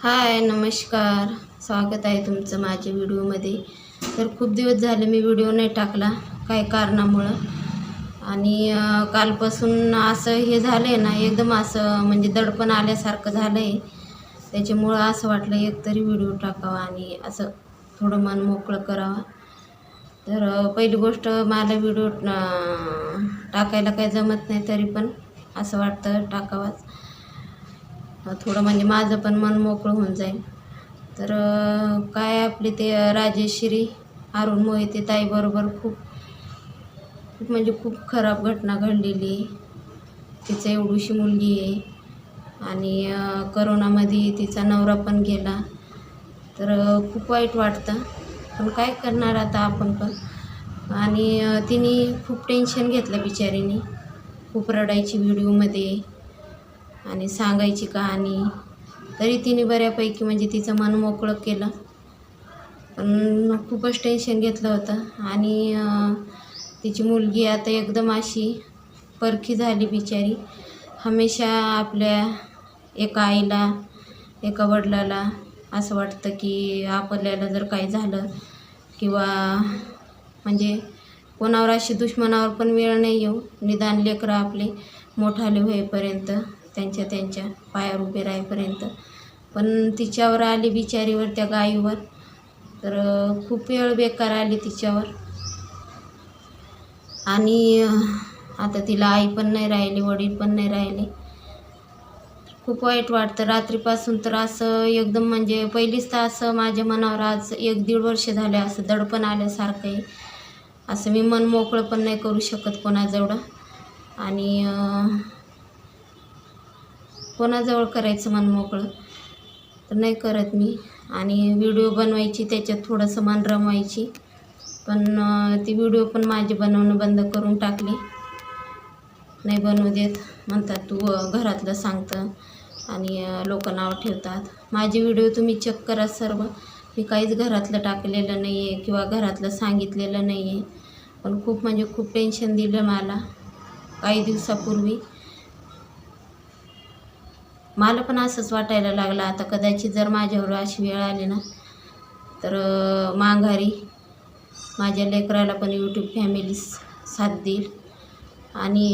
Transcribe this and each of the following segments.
हाय नमस्कार. स्वागत आहे तुमचं माझ्या व्हिडिओमध्ये. तर खूप दिवस झाले मी व्हिडिओ नाही टाकला काही कारणामुळं. आणि कालपासून असं हे झालं आहे ना एकदम असं म्हणजे दडपण आल्यासारखं झालं आहे त्याच्यामुळं असं वाटलं एकतरी व्हिडिओ टाकावा आणि असं थोडं मन मोकळं करावा. तर पहिली गोष्ट मला व्हिडिओ टाकायला काही जमत नाही तरी पण असं वाटतं टाकावाच. थोडं म्हणजे माझं पण मन मोकळं होऊन जाईल. तर काय आपले ते राजेश्री अरुण मोहिते ताईबरोबर खूप खूप म्हणजे खूप खराब घटना घडलेली आहे. तिचं एवढीशी मुलगी आहे. आणि करोनामध्ये तिचा नवरा पण गेला. तर खूप वाईट वाटतं. पण काय करणार आता आपण पण? आणि तिने खूप टेन्शन घेतलं बिचारीने. खूप रडायची व्हिडिओमध्ये आणि सांगायची कहाणी. तरी तिने बऱ्यापैकी म्हणजे तिचं मन मोकळं केलं. पण खूपच टेन्शन घेतलं होतं. आणि तिची मुलगी आता एकदम अशी परखी झाली बिचारी. हमेशा आपल्या एका आईला एका वडिलाला असं वाटतं की आपल्याला जर काही झालं किंवा म्हणजे कोणावर अशी दुश्मनावर पण वेळ नाही येऊ. निदान लेकरं आपले मोठाले होईपर्यंत त्यांच्या त्यांच्या पायावर उभे राहीपर्यंत पण तिच्यावर आली बिचारीवर त्या गायीवर तर खूप वेळ बेकार आली तिच्यावर. आणि आता तिला आई पण नाही राहिली वडील पण नाही राहिले. खूप वाईट वाटतं. रात्रीपासून तर असं एकदम म्हणजे पहिलीच तर असं माझ्या मनावर आज एक दीड वर्ष झाले असं दडपण आल्यासारखं आहे. असं मी मन मोकळं पण नाही करू शकत कोणाजवळ. आणि कोणाजवळ करायचं मन मोकळं? तर नाही करत मी. आणि व्हिडिओ बनवायची त्याच्यात थोडंसं मन रमवायची. पण ती व्हिडिओ पण माझी बनवणं बंद करून टाकली. नाही बनवू देत म्हणतात तू घरातलं सांगतं. आणि लोक नाव ठेवतात. माझे व्हिडिओ तुम्ही चेक करा सर्व. मी काहीच घरातलं टाकलेलं नाही आहे किंवा घरातलं सांगितलेलं नाही आहे पण खूप म्हणजे खूप टेन्शन दिलं मला. काही दिवसापूर्वी. मला पण असंच वाटायला लागलं. आता कदाचित जर माझ्यावर अशी वेळ आली ना तर माघारी माझ्या लेकराला पण यूट्यूब फॅमिली साथ देईल. आणि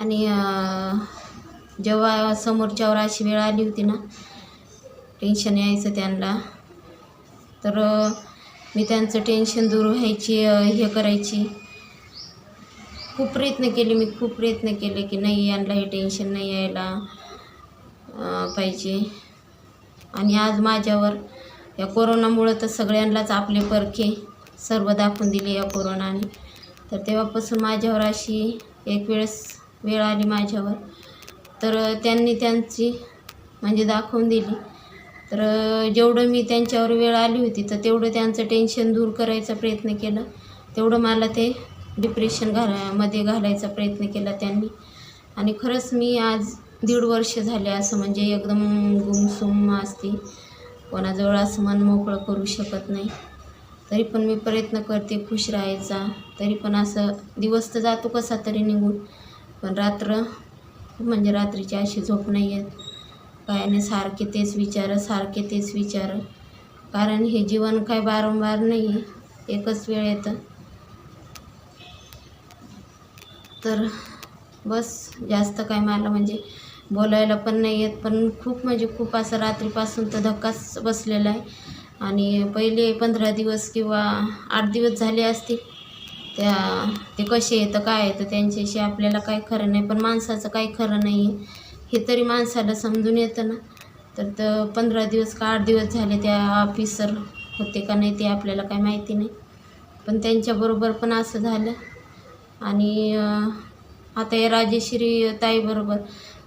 आणि जेव्हा समोरच्यावर अशी वेळ आली होती ना टेन्शन यायचं त्यांना. तर मी त्यांचं टेन्शन दूर व्हायची हे करायची. खूप प्रयत्न केले मी खूप प्रयत्न केले की नाही यांना हे टेन्शन नाही यायला पाहिजे. आणि आज माझ्यावर या कोरोनामुळं तर सगळ्यांनाच आपले परखे सर्व दाखवून दिले या कोरोनाने. तर तेव्हापासून माझ्यावर अशी एक वेळेस वेळ आली माझ्यावर. तर त्यांनी त्यांची म्हणजे दाखवून दिली. तर जेवढं मी त्यांच्यावर वेळ आली होती तर तेवढं त्यांचं टेन्शन दूर करायचा प्रयत्न केला. तेवढं मला ते डिप्रेशन घाला मध्ये घालायचा प्रयत्न केला त्यांनी. आणि खरंच मी आज दीड वर्ष झाले असं म्हणजे एकदम गुमसुम असते. कोणाजवळ असं मन मोकळं करू शकत नाही. तरी पण मी प्रयत्न करते खुश राहायचा. तरी पण असं दिवस तर जातो कसा तरी निघून. पण रात्र म्हणजे रात्रीची अशी झोप नाही येत. काय नाही सारखे तेच विचार सारखे तेच विचार. कारण हे जीवन काय वारंवार नाही आहे एकच वेळ येतं. तर बस जास्त काय मला म्हणजे बोलायला पण नाही येत पण खूप म्हणजे खूप असं रात्रीपासून तर धक्काच बसलेला आहे. आणि पहिले पंधरा दिवस किंवा आठ दिवस झाले असतील त्या ते कसे येतं काय येतं त्यांच्याशी आपल्याला काय खरं नाही पण माणसाचं काही खरं नाही आहे हे तरी माणसाला समजून येतं ना. तर तर पंधरा दिवस का आठ दिवस झाले त्या ऑफिसर होते का नाही ते आपल्याला काय माहिती नाही. पण त्यांच्याबरोबर पण असं झालं. आणि आता या राजेश्री ताईबरोबर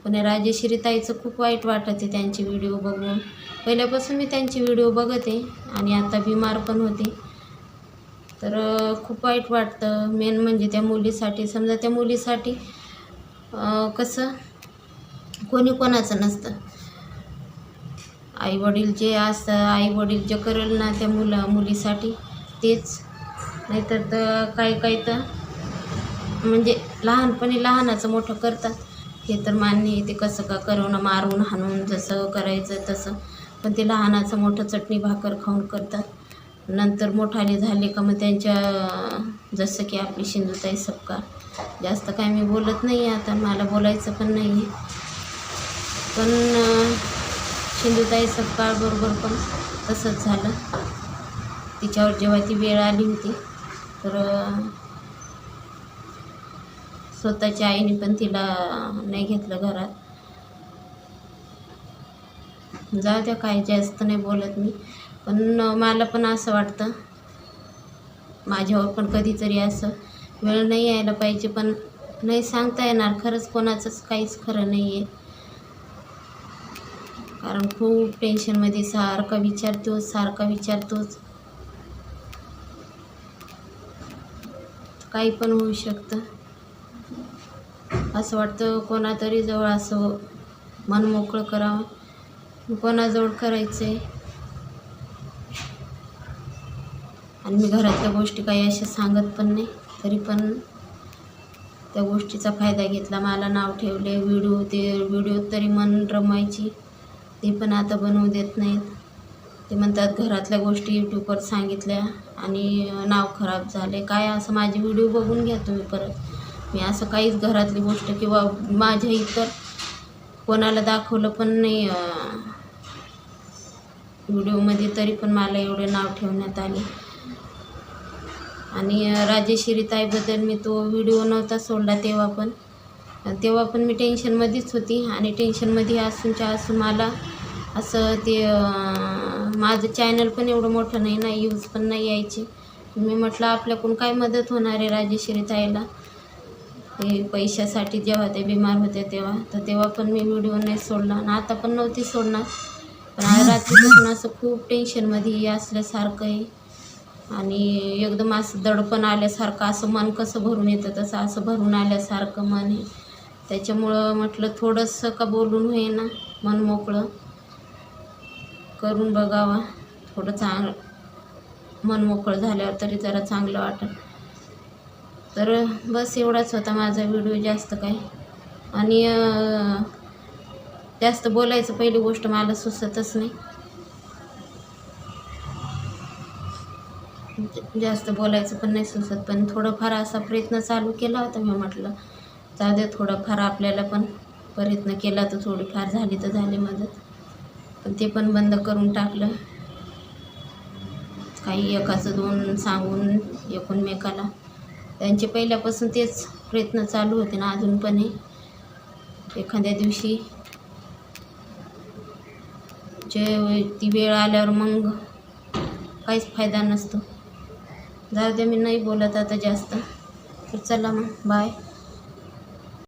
पण राजेश्री ताईचं खूप वाईट वाटत आहे त्यांचे व्हिडिओ बघून. पहिल्यापासून मी त्यांचे व्हिडिओ बघते आणि आता बिमार पण होते. तर खूप वाईट वाटतं. मेन म्हणजे त्या मुलीसाठी. समजा त्या मुलीसाठी कसं कोणी कोणाचं नसतं. आईवडील जे असतं आईवडील जे करेल ना त्या मुला मुलीसाठी तेच. नाहीतर तर काही काही तर म्हणजे लहानपणी लहानाचं मोठं करतात. हे तर मान्य आहे ते कसं का करवणं मारून हाणून जसं करायचं तसं. पण ते लहानाचं मोठं चटणी भाकर खाऊन करतात. नंतर मोठाले झाले का मग त्यांच्या जसं की आपली सिंधुताई सपकाळ जास्त काय मी बोलत नाही आहे आता मला बोलायचं पण नाही आहे. पण अं, सिंधुताई पण तसंच झालं. तिच्यावर जेव्हा ती वेळ आली होती तर स्वतःच्या आईने पण तिला नाही घेतलं घरात. जाऊ द्या काय जास्त नाही बोलत मी पण मला पण असं वाटतं माझ्यावर पण कधीतरी असं वेळ नाही यायला पाहिजे पण नाही सांगता येणार खरंच कोणाचंच काहीच खरं नाही आहे कारण खूप टेन्शनमध्ये सारखा विचारतोच सारखा विचारतोच काही पण होऊ शकतं. असं वाटतं कोणातरी जवळ असं मन मोकळं करावं. कोणाजवळ करायचं आहे आणि मी घरातल्या गोष्टी काही अशा सांगत पण नाही तरी पण त्या गोष्टीचा फायदा घेतला. मला नाव ठेवले व्हिडिओ ते व्हिडिओ तरी मन रमायची. ते पण आता बनवू देत नाहीत. ते म्हणतात घरातल्या गोष्टी यूट्यूबवर सांगितल्या आणि नाव खराब झाले. काय असं माझे व्हिडिओ बघून घ्या तुम्ही परत. मी असं काहीच घरातली गोष्ट किंवा माझ्या इतर कोणाला दाखवलं पण नाही व्हिडिओमध्ये तरी पण मला एवढे नाव ठेवण्यात आले. आणि राजेश्री ताईबद्दल मी तो व्हिडिओ नव्हता सोडला तेव्हा पण. तेव्हा पण मी टेन्शनमध्येच होती आणि टेन्शनमध्ये असूनच्या असून मला असं ते माझं चॅनल पण एवढं मोठं नाही ना यूज पण नाही यायचे. मी म्हटलं आपल्याकडून काय मदत होणार आहे राजेश्री ताईला? ते पैशासाठी जेव्हा ते बिमार होते तेव्हा. तर तेव्हा पण मी व्हिडिओ नाही सोडला आणि आता पण नव्हती सोडणार. पण रात्रीपासून असं खूप टेन्शनमध्ये असल्यासारखं आहे. आणि एकदम असं दडपण आल्यासारखं असं मन कसं भरून येतं तसं असं भरून आल्यासारखं मन आहे. त्याच्यामुळं म्हटलं थोडंसं का बोलून होईना मन मोकळं. करून बघावा. थोडं चांग मन मोकळं झाल्यावर तरी जरा चांगलं वाटेल. तर बस एवढाच होता माझा व्हिडिओ जास्त काय आणि जास्त बोलायचं पहिली गोष्ट मला सुचतच नाही. जास्त बोलायचं पण नाही सुचत. पण थोडंफार असा प्रयत्न चालू केला होता मी म्हटलं जाऊ दे थोडंफार आपल्याला पण प्रयत्न केला तर थोडीफार झाली तर झाली मदत. पण ते पण बंद करून टाकलं. काही एकाचं दोन सांगून एकूणमेकाला. त्यांचे पहिल्यापासून तेच प्रयत्न चालू होते ना अजून पण एखाद्या दिवशी जे ती वेळ आल्यावर मग काहीच फायदा नसतो. जाऊ दे मी नाही बोलत आता जास्त. तर चला मग बाय